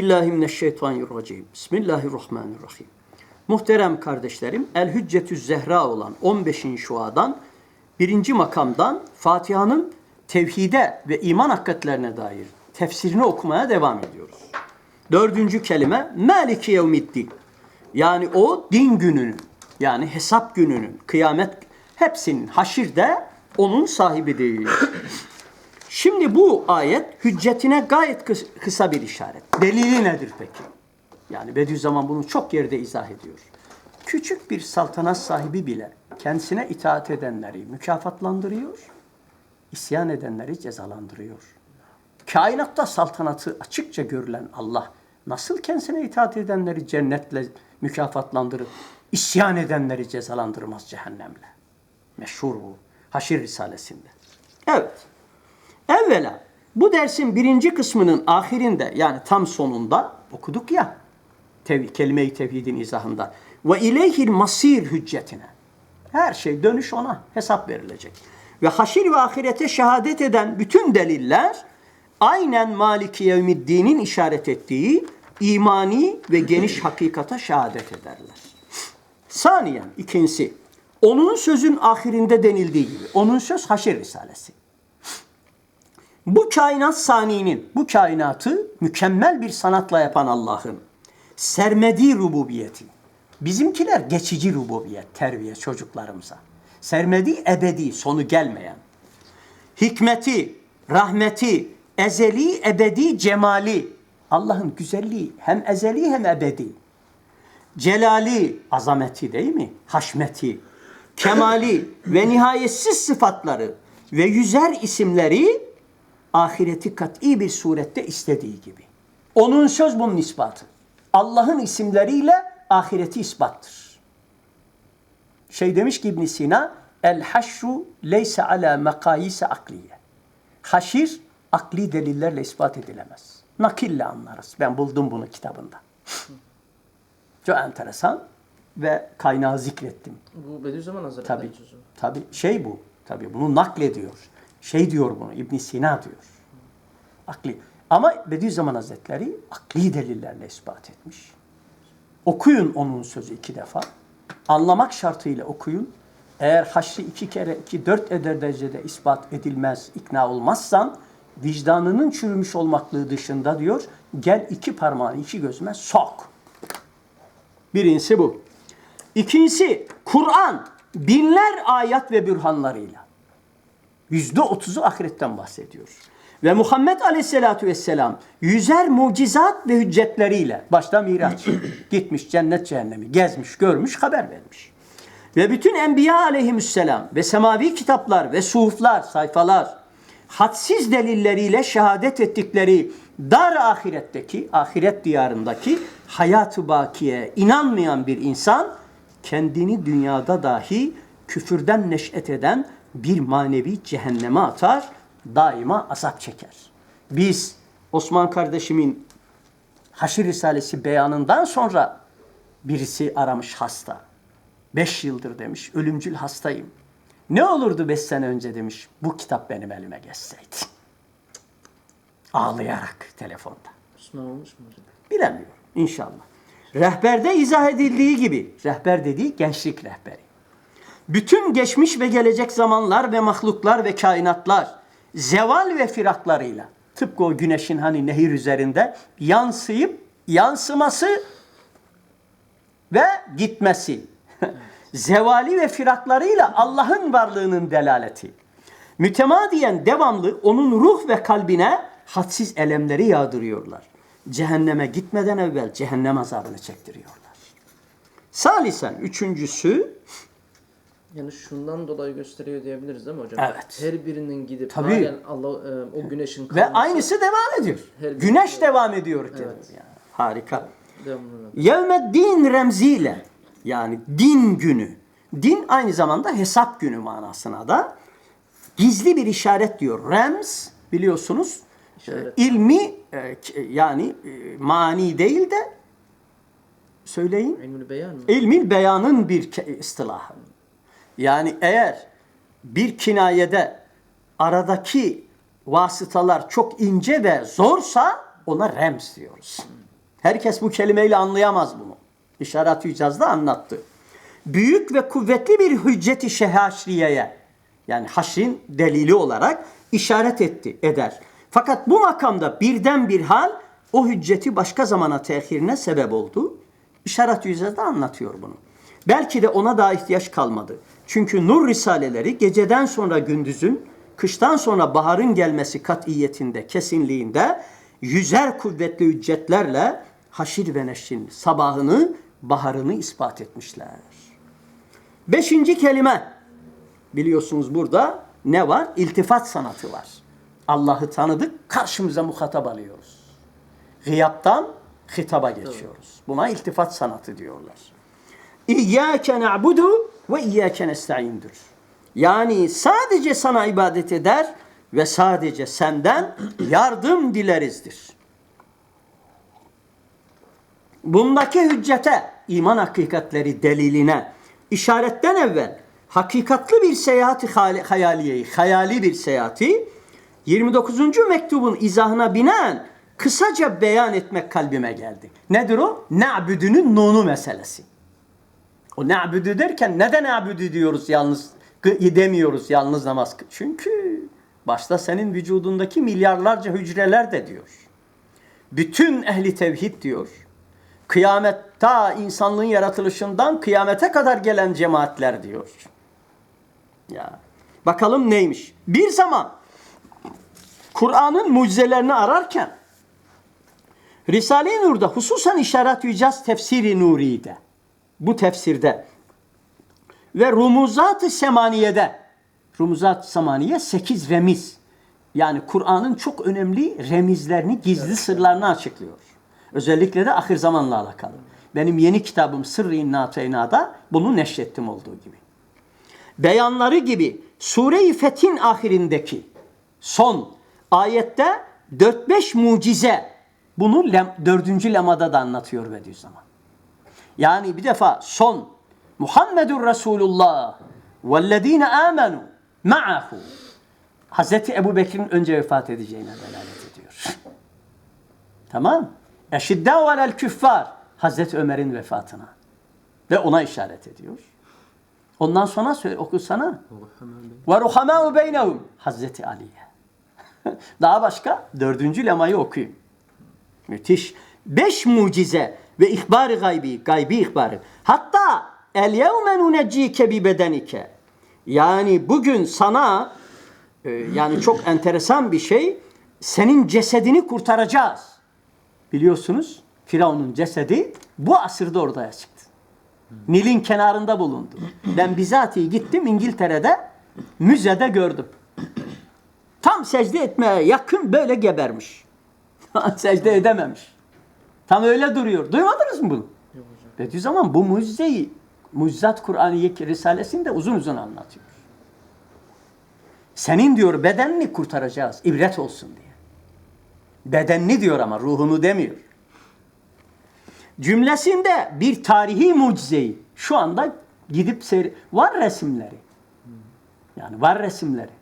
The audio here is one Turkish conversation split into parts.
Bismillahirrahmanirrahim. Bismillahirrahmanirrahim. Muhterem kardeşlerim, El Hüccetü Zehra olan 15. şuadan birinci makamdan Fatiha'nın tevhide ve iman hakikatlerine dair tefsirini okumaya devam ediyoruz. Dördüncü kelime Maliki Yevmiddin. Yani o din gününün yani hesap gününün, kıyamet hepsinin haşirde onun sahibidir. Şimdi bu ayet hüccetine gayet kıs- kısa bir işaret. Delili nedir peki? Yani Bediüzzaman bunu çok yerde izah ediyor. Küçük bir saltanat sahibi bile kendisine itaat edenleri mükafatlandırıyor, isyan edenleri cezalandırıyor. Kainatta saltanatı açıkça görülen Allah nasıl kendisine itaat edenleri cennetle mükafatlandırıp isyan edenleri cezalandırmaz cehennemle? Meşhur bu. Haşir Risalesi'nde. Evet. Evvela bu dersin birinci kısmının ahirinde yani tam sonunda okuduk ya tev kelime-i tevhidin izahında ve ileyhil masir hüccetine. Her şey dönüş ona hesap verilecek. Ve haşir ve ahirete şehadet eden bütün deliller aynen Maliki Yevmiddin'in işaret ettiği imani ve geniş hakikata şehadet ederler. Saniyen ikincisi onun sözün ahirinde denildiği gibi onun söz Haşir Risalesi. Bu kainat saninin, bu kainatı mükemmel bir sanatla yapan Allah'ın sermedi rububiyeti. Bizimkiler geçici rububiyet, terbiye çocuklarımıza. Sermedi ebedi, sonu gelmeyen. Hikmeti, rahmeti, ezeli, ebedi, cemali. Allah'ın güzelliği hem ezeli hem ebedi. Celali, azameti değil mi? Haşmeti, kemali ve nihayetsiz sıfatları ve yüzer isimleri ahireti kat'i bir surette istediği gibi. Onun söz bunun ispatı. Allah'ın isimleriyle ahireti ispattır. Şey demiş ki İbn Sina, el haşru leyse ala mekayise akliye. Haşir akli delillerle ispat edilemez. Nakille anlarız. Ben buldum bunu kitabında. Çok enteresan ve kaynağı zikrettim. Bu Bediüzzaman Hazretleri Tabi, sözü. tabi şey bu. Tabi bunu naklediyor. Şey diyor bunu İbn Sina diyor. Akli. Ama Bediüzzaman Hazretleri akli delillerle ispat etmiş. Okuyun onun sözü iki defa. Anlamak şartıyla okuyun. Eğer haşrı iki kere iki dört eder derecede ispat edilmez, ikna olmazsan vicdanının çürümüş olmaklığı dışında diyor gel iki parmağını iki gözüme sok. Birincisi bu. İkincisi Kur'an binler ayet ve bürhanlarıyla. Yüzde otuzu ahiretten bahsediyor. Ve Muhammed Aleyhisselatü Vesselam yüzer mucizat ve hüccetleriyle başta Miraç gitmiş cennet cehennemi gezmiş görmüş haber vermiş. Ve bütün Enbiya aleyhisselam ve semavi kitaplar ve suhuflar, sayfalar hadsiz delilleriyle şehadet ettikleri dar ahiretteki, ahiret diyarındaki hayatı bakiye inanmayan bir insan kendini dünyada dahi küfürden neş'et eden bir manevi cehenneme atar, daima azap çeker. Biz Osman kardeşimin Haşir Risalesi beyanından sonra birisi aramış hasta. Beş yıldır demiş, ölümcül hastayım. Ne olurdu beş sene önce demiş, bu kitap benim elime geçseydi. Ağlayarak telefonda. Müslüman olmuş mu? Bilemiyorum inşallah. Rehberde izah edildiği gibi, rehber dediği gençlik rehberi. Bütün geçmiş ve gelecek zamanlar ve mahluklar ve kainatlar zeval ve firaklarıyla tıpkı o güneşin hani nehir üzerinde yansıyıp yansıması ve gitmesi. Zevali ve firaklarıyla Allah'ın varlığının delaleti. Mütemadiyen devamlı onun ruh ve kalbine hadsiz elemleri yağdırıyorlar. Cehenneme gitmeden evvel cehennem azabını çektiriyorlar. Salisen üçüncüsü Yani şundan dolayı gösteriyor diyebiliriz değil mi hocam? Evet. Her birinin gidip Tabii. halen Allah e, o güneşin ve kalması aynısı devam ediyor. Her bir- Güneş devam ediyor. Evet. Yani. Harika. devamlı. Yevmeddin remziyle yani din günü. Din aynı zamanda hesap günü manasına da gizli bir işaret diyor. Rems biliyorsunuz İşaret. e, ilmi e, k- yani e, mani değil de söyleyin İlmül beyan mı? ilmin beyanın bir istilahı. Yani eğer bir kinayede aradaki vasıtalar çok ince ve zorsa ona rems diyoruz. Herkes bu kelimeyle anlayamaz bunu. İşaret icazda anlattı. Büyük ve kuvvetli bir hücceti şehaşriyeye yani haşrin delili olarak işaret etti, eder. Fakat bu makamda birden bir hal o hücceti başka zamana tehirine sebep oldu. İşaret icazda anlatıyor bunu. Belki de ona daha ihtiyaç kalmadı. Çünkü nur risaleleri geceden sonra gündüzün, kıştan sonra baharın gelmesi katiyetinde, kesinliğinde yüzer kuvvetli hüccetlerle haşir ve neşrin sabahını, baharını ispat etmişler. Beşinci kelime. Biliyorsunuz burada ne var? İltifat sanatı var. Allah'ı tanıdık, karşımıza muhatap alıyoruz. Gıyaptan hitaba geçiyoruz. Buna iltifat sanatı diyorlar. İyyâke na'budu ve iyyâke nesta'indir. Yani sadece sana ibadet eder ve sadece senden yardım dilerizdir. Bundaki hüccete, iman hakikatleri deliline işaretten evvel hakikatli bir seyahati hayaliyeyi, hayali bir seyahati 29. mektubun izahına binaen kısaca beyan etmek kalbime geldi. Nedir o? Na'büdünün nunu meselesi. O na'büdü derken neden na'büdü diyoruz yalnız demiyoruz yalnız namaz. Çünkü başta senin vücudundaki milyarlarca hücreler de diyor. Bütün ehli tevhid diyor. Kıyamet ta insanlığın yaratılışından kıyamete kadar gelen cemaatler diyor. Ya bakalım neymiş? Bir zaman Kur'an'ın mucizelerini ararken Risale-i Nur'da hususen işaret yücaz tefsiri Nuri'de bu tefsirde ve Rumuzat-ı Semaniye'de Rumuzat-ı Semaniye 8 remiz yani Kur'an'ın çok önemli remizlerini, gizli sırlarını açıklıyor. Özellikle de ahir zamanla alakalı. Benim yeni kitabım Sırrı İnna Teyna'da bunu neşrettim olduğu gibi. Beyanları gibi Sure-i Fethin ahirindeki son ayette 4-5 mucize bunu lem, dördüncü lemada da anlatıyor Bediüzzaman. Yani bir defa son Muhammedur Resulullah vellezine amenu ma'ahu Hazreti Ebu Bekir'in önce vefat edeceğine delalet ediyor. Tamam. Eşiddâ velel küffar Hazreti Ömer'in vefatına. Ve ona işaret ediyor. Ondan sonra söyle, okusana. Ve ruhamâ'u beynehum Hazreti Ali'ye. Daha başka dördüncü lemayı okuyun. Müthiş. Beş mucize ve ihbar-ı gaybi, gaybi ihbarı. Hatta el yevme nuneccike bi bedenike. Yani bugün sana e, yani çok enteresan bir şey senin cesedini kurtaracağız. Biliyorsunuz Firavun'un cesedi bu asırda ortaya çıktı. Nil'in kenarında bulundu. Ben bizatihi gittim İngiltere'de müzede gördüm. Tam secde etmeye yakın böyle gebermiş. secde edememiş. Tam öyle duruyor. Duymadınız mı bunu? Bediüzzaman bu mucizeyi Mucizat Kur'an-ı Risalesinde uzun uzun anlatıyor. Senin diyor bedenini kurtaracağız. ibret olsun diye. Bedenini diyor ama ruhunu demiyor. Cümlesinde bir tarihi mucizeyi şu anda gidip seyri... Var resimleri. Yani var resimleri.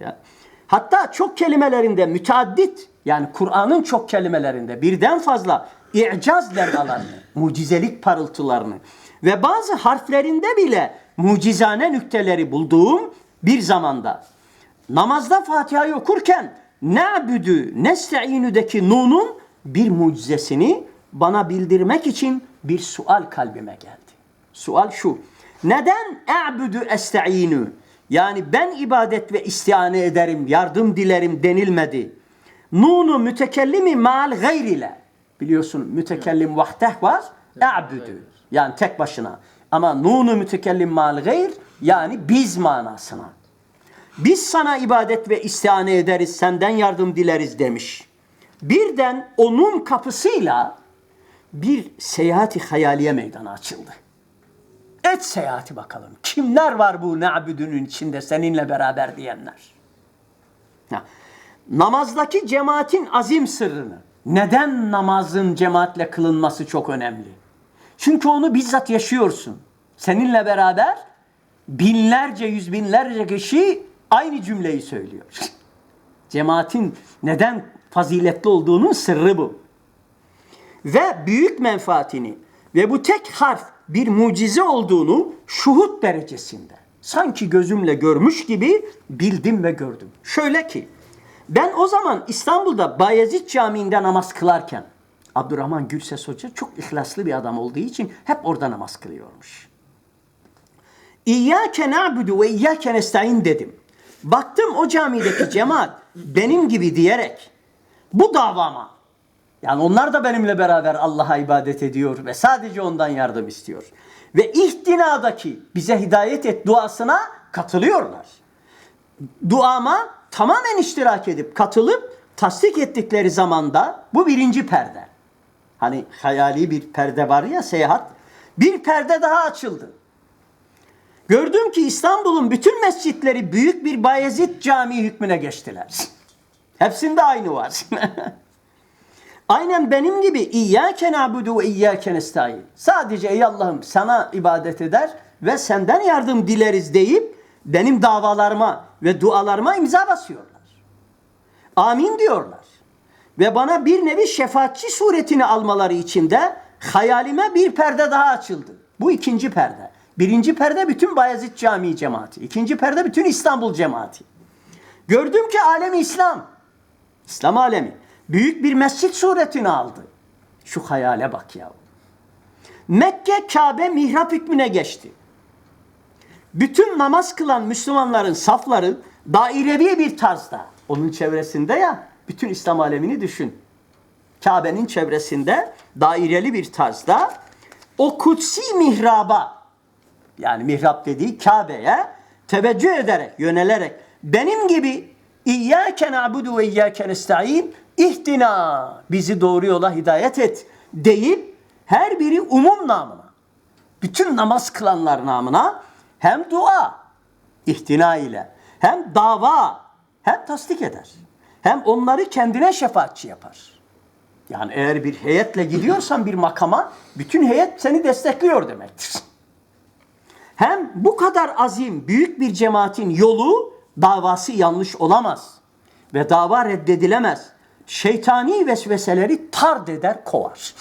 Ya. Hatta çok kelimelerinde müteaddit yani Kur'an'ın çok kelimelerinde birden fazla i'caz levhalarını, mucizelik parıltılarını ve bazı harflerinde bile mucizane nükteleri bulduğum bir zamanda namazda Fatiha'yı okurken na'büdü nesta'inü'deki nunun bir mucizesini bana bildirmek için bir sual kalbime geldi. Sual şu. Neden a'budu esta'inu? Yani ben ibadet ve istiane ederim, yardım dilerim denilmedi. Nunu mütekellimi mal gayr ile. Biliyorsun mütekellim vahdeh var. A'budu. Yani tek başına. Ama nunu mütekellim mal gayr yani biz manasına. Biz sana ibadet ve istihane ederiz, senden yardım dileriz demiş. Birden onun kapısıyla bir seyahati hayaliye meydana açıldı. Et seyahati bakalım. Kimler var bu na'büdünün içinde seninle beraber diyenler? Ha. Namazdaki cemaatin azim sırrını, neden namazın cemaatle kılınması çok önemli? Çünkü onu bizzat yaşıyorsun. Seninle beraber binlerce, yüz binlerce kişi aynı cümleyi söylüyor. Cemaatin neden faziletli olduğunun sırrı bu. ve büyük menfaatini ve bu tek harf bir mucize olduğunu şuhut derecesinde sanki gözümle görmüş gibi bildim ve gördüm. Şöyle ki ben o zaman İstanbul'da Bayezid Camii'nde namaz kılarken Abdurrahman Gürses Hoca çok ihlaslı bir adam olduğu için hep orada namaz kılıyormuş. İyyâke na'budu ve iyyâke nesta'in dedim. Baktım o camideki cemaat benim gibi diyerek bu davama yani onlar da benimle beraber Allah'a ibadet ediyor ve sadece ondan yardım istiyor. Ve ihtinadaki bize hidayet et duasına katılıyorlar. Duama tamamen iştirak edip katılıp tasdik ettikleri zamanda bu birinci perde. Hani hayali bir perde var ya seyahat. Bir perde daha açıldı. Gördüm ki İstanbul'un bütün mescitleri büyük bir Bayezid Camii hükmüne geçtiler. Hepsinde aynı var. Aynen benim gibi İyyâke na'budu ve iyyâke nestaîn. Sadece ey Allah'ım sana ibadet eder ve senden yardım dileriz deyip benim davalarıma ve dualarıma imza basıyorlar. Amin diyorlar. Ve bana bir nevi şefaatçi suretini almaları için de hayalime bir perde daha açıldı. Bu ikinci perde. Birinci perde bütün Bayezid Camii cemaati. İkinci perde bütün İstanbul cemaati. Gördüm ki alemi İslam, İslam alemi büyük bir mescit suretini aldı. Şu hayale bak ya. Mekke Kabe mihrap hükmüne geçti. Bütün namaz kılan Müslümanların safları dairevi bir tarzda. Onun çevresinde ya bütün İslam alemini düşün. Kabe'nin çevresinde daireli bir tarzda o kutsi mihraba yani mihrap dediği Kabe'ye teveccüh ederek, yönelerek benim gibi İyyâke na'budu ve iyyâke nesta'in ihtina bizi doğru yola hidayet et deyip her biri umum namına bütün namaz kılanlar namına hem dua ihtina ile hem dava hem tasdik eder. Hem onları kendine şefaatçi yapar. Yani eğer bir heyetle gidiyorsan bir makama bütün heyet seni destekliyor demektir. Hem bu kadar azim büyük bir cemaatin yolu davası yanlış olamaz ve dava reddedilemez. Şeytani vesveseleri tard eder kovar.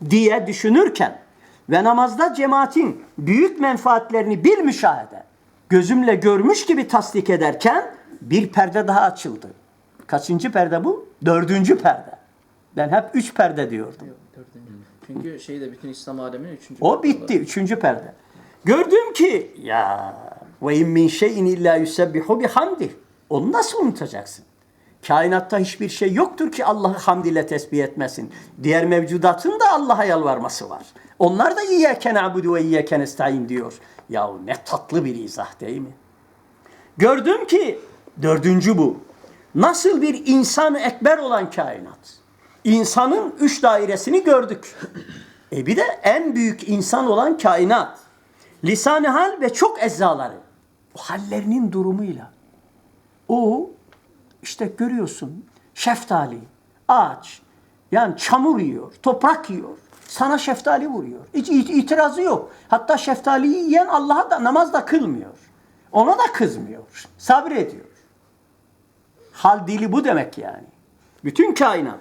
diye düşünürken ve namazda cemaatin büyük menfaatlerini bir müşahede gözümle görmüş gibi tasdik ederken bir perde daha açıldı. Kaçıncı perde bu? Dördüncü perde. Ben hep üç perde diyordum. Yok, dördüncü. Çünkü şeyde bütün İslam aleminin üçüncü. O bitti. Üçüncü perde. Gördüm ki ya ve in min şeyin illa yusebbihu bihamdi. Onu nasıl unutacaksın? Kainatta hiçbir şey yoktur ki Allah'ı hamd ile tesbih etmesin. Diğer mevcudatın da Allah'a yalvarması var. Onlar da iyyâke na'budu ve iyyâke nestaîn diyor. Ya ne tatlı bir izah değil mi? Gördüm ki dördüncü bu. Nasıl bir insan ekber olan kainat. İnsanın üç dairesini gördük. E bir de en büyük insan olan kainat. Lisan-ı hal ve çok eczaları. O hallerinin durumuyla. O işte görüyorsun şeftali, ağaç, yani çamur yiyor, toprak yiyor. Sana şeftali vuruyor. Hiç it- itirazı yok. Hatta şeftaliyi yiyen Allah'a da namaz da kılmıyor. Ona da kızmıyor. Sabrediyor. Hal dili bu demek yani. Bütün kainat.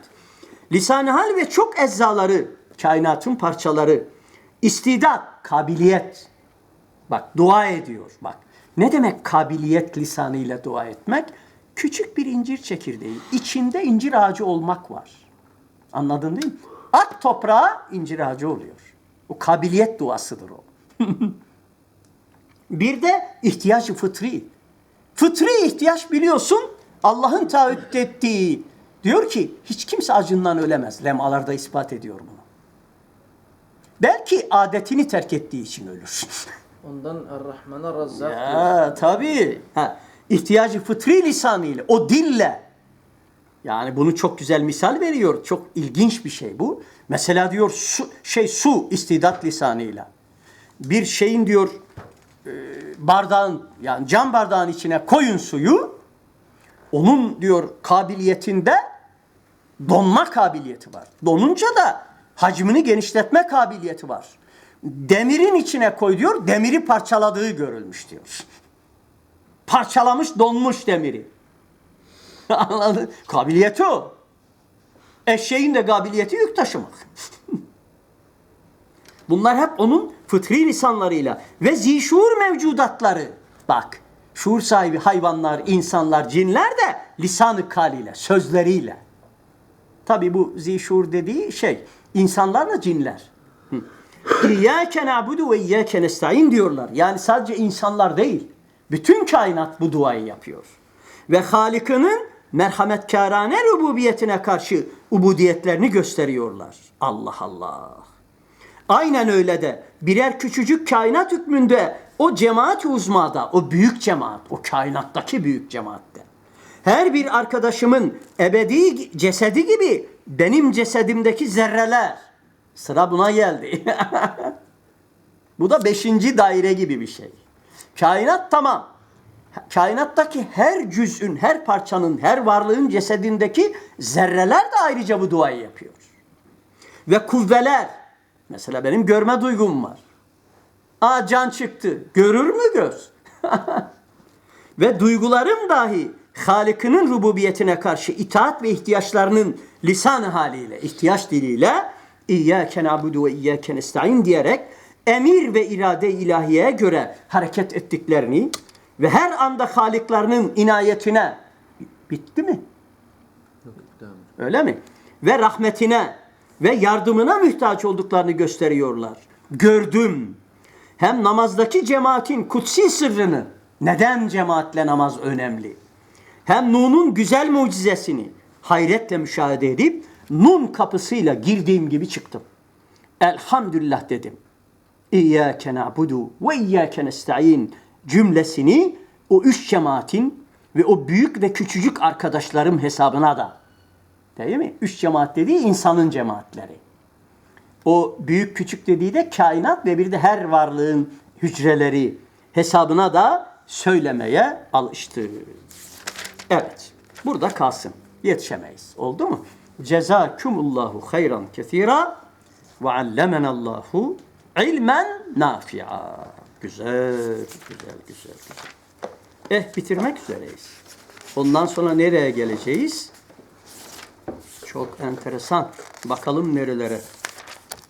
Lisan-ı hal ve çok eczaları, kainatın parçaları. İstidat, kabiliyet. Bak dua ediyor. Bak ne demek kabiliyet lisanıyla dua etmek? Küçük bir incir çekirdeği. içinde incir ağacı olmak var. Anladın değil mi? At toprağa incir ağacı oluyor. O kabiliyet duasıdır o. bir de ihtiyacı fıtri. Fıtri ihtiyaç biliyorsun Allah'ın taahhüt ettiği. Diyor ki hiç kimse acından ölemez. Lemalarda ispat ediyor bunu. Belki adetini terk ettiği için ölür. Ondan Er-Rahman Er-Razzak. diyor. ya tabii. Ha, ihtiyacı fıtri lisanıyla, o dille. Yani bunu çok güzel misal veriyor. Çok ilginç bir şey bu. Mesela diyor su, şey su istidat lisanıyla. Bir şeyin diyor e, bardağın yani cam bardağın içine koyun suyu. Onun diyor kabiliyetinde donma kabiliyeti var. Donunca da hacmini genişletme kabiliyeti var. Demirin içine koy diyor, demiri parçaladığı görülmüş diyor. Parçalamış, donmuş demiri. Anladın? Kabiliyeti o. Eşeğin de kabiliyeti yük taşımak. Bunlar hep onun fıtri lisanlarıyla ve zişur mevcudatları. Bak, şuur sahibi hayvanlar, insanlar, cinler de lisanı kaliyle, sözleriyle. Tabi bu zişur dediği şey, insanlarla cinler. İyyâke na'budu ve iyyâke nesta'in diyorlar. Yani sadece insanlar değil, bütün kainat bu duayı yapıyor. Ve Halık'ının merhametkârane rububiyetine karşı ubudiyetlerini gösteriyorlar. Allah Allah. Aynen öyle de birer küçücük kainat hükmünde o cemaat uzmada, o büyük cemaat, o kainattaki büyük cemaatte. Her bir arkadaşımın ebedi cesedi gibi benim cesedimdeki zerreler. Sıra buna geldi. Bu da beşinci daire gibi bir şey. Kainat tamam. Kainattaki her cüz'ün, her parçanın, her varlığın cesedindeki zerreler de ayrıca bu duayı yapıyor. Ve kuvveler, mesela benim görme duygum var. Aa can çıktı, görür mü göz? ve duygularım dahi Halık'ının rububiyetine karşı itaat ve ihtiyaçlarının lisan haliyle, ihtiyaç diliyle İyyâke na'budu ve iyyâke nesta'in diyerek emir ve irade ilahiyeye göre hareket ettiklerini ve her anda Halıklarının inayetine bitti mi? Öyle mi? Ve rahmetine ve yardımına muhtaç olduklarını gösteriyorlar. Gördüm. Hem namazdaki cemaatin kutsi sırrını, neden cemaatle namaz önemli? Hem Nun'un güzel mucizesini hayretle müşahede edip Nun kapısıyla girdiğim gibi çıktım. Elhamdülillah dedim. İyyâke na'budu ve iyyâke nesta'in cümlesini o üç cemaatin ve o büyük ve küçücük arkadaşlarım hesabına da değil mi? Üç cemaat dediği insanın cemaatleri. O büyük küçük dediği de kainat ve bir de her varlığın hücreleri hesabına da söylemeye alıştı. Evet. Burada kalsın. Yetişemeyiz. Oldu mu? Cezakumullahu hayran kesira ve allemenallahu ilmen nafi'a. Güzel, güzel, güzel, güzel. Eh bitirmek üzereyiz. Ondan sonra nereye geleceğiz? Çok enteresan. Bakalım nerelere